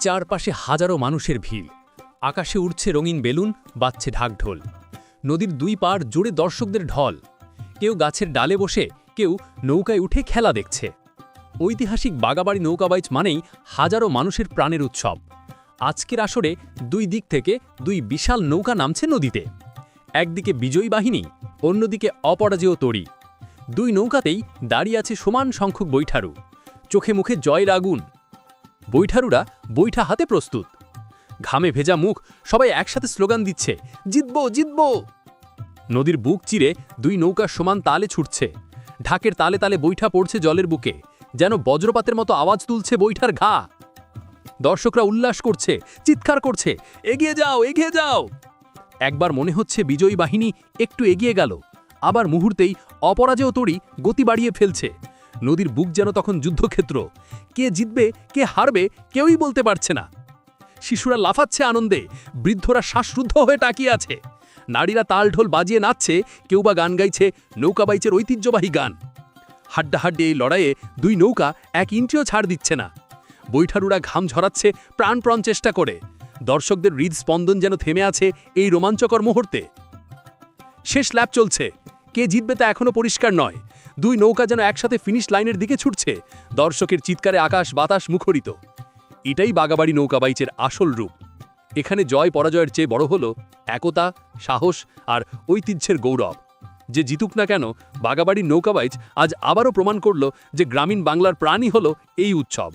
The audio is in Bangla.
চারপাশে হাজারো মানুষের ভিড়। আকাশে উড়ছে রঙিন বেলুন, বাজছে ঢাকঢোল নদীর দুই পাড় জুড়ে দর্শকদের ঢল। কেউ গাছের ডালে বসে, কেউ নৌকায় উঠে খেলা দেখছে। ঐতিহাসিক বাগাবাড়ি নৌকাবাইচ মানেই হাজারো মানুষের প্রাণের উৎসব। আজকের আসরে দুই দিক থেকে দুই বিশাল নৌকা নামছে নদীতে। একদিকে বিজয়ী বাহিনী, অন্যদিকে অপরাজেয় তরি। দুই নৌকাতেই দাঁড়িয়ে আছে সমান সংখ্যক বৈঠারু। চোখে মুখে জয়ের আগুন। বৈঠারুরা বৈঠা হাতে প্রস্তুত। ঘামে ভেজা মুখ সবাই একসাথে স্লোগান দিচ্ছে, জিতব জিতব! নদীর বুক চিরে দুই নৌকা সমান তালে ছুটছে। ঢাকের তালে তালে বৈঠা পড়ছে জলের বুকে, যেন বজ্রপাতের মতো আওয়াজ তুলছে বৈঠার ঘা। দর্শকরা উল্লাস করছে, চিৎকার করছে, এগিয়ে যাও এগিয়ে যাও! একবার মনে হচ্ছে বিজয়ী বাহিনী একটু এগিয়ে গেল, আবার মুহূর্তেই অপরাজেয় তড়ি গতি বাড়িয়ে ফেলছে। নদীর বুক যেন তখন যুদ্ধক্ষেত্র। কে জিতবে, কে হারবে, কেউই বলতে পারছে না। শিশুরা লাফাচ্ছে আনন্দে, বৃদ্ধরা শ্বাসরুদ্ধ হয়ে তাকিয়ে আছে। নারীরা তালঢোল বাজিয়ে নাচছে, কেউ বা গান গাইছে, নৌকা নৌকাবাইচের ঐতিহ্যবাহী গান। হাড্ডাহাড্ডি এই লড়াইয়ে দুই নৌকা এক ইঞ্চিও ছাড় দিচ্ছে না। বৈঠারুরা ঘাম ঝরাচ্ছে প্রাণপ্রণ চেষ্টা করে। দর্শকদের হৃদস্পন্দন যেন থেমে আছে এই রোমাঞ্চকর মুহূর্তে। শেষ ল্যাপ চলছে। কে জিতবে তা এখনও পরিষ্কার নয়। দুই নৌকা যেন একসাথে ফিনিশ লাইনের দিকে ছুটছে। দর্শকের চিৎকারে আকাশ বাতাস মুখরিত। এটাই বাগাবাড়ি নৌকাবাইচের আসল রূপ। এখানে জয় পরাজয়ের চেয়ে বড় হল একতা, সাহস আর ঐতিহ্যের গৌরব। যে জিতুক না কেন, বাগাবাড়ির নৌকাবাইচ আজ আবারও প্রমাণ করল যে গ্রামীণ বাংলার প্রাণী হল এই উৎসব।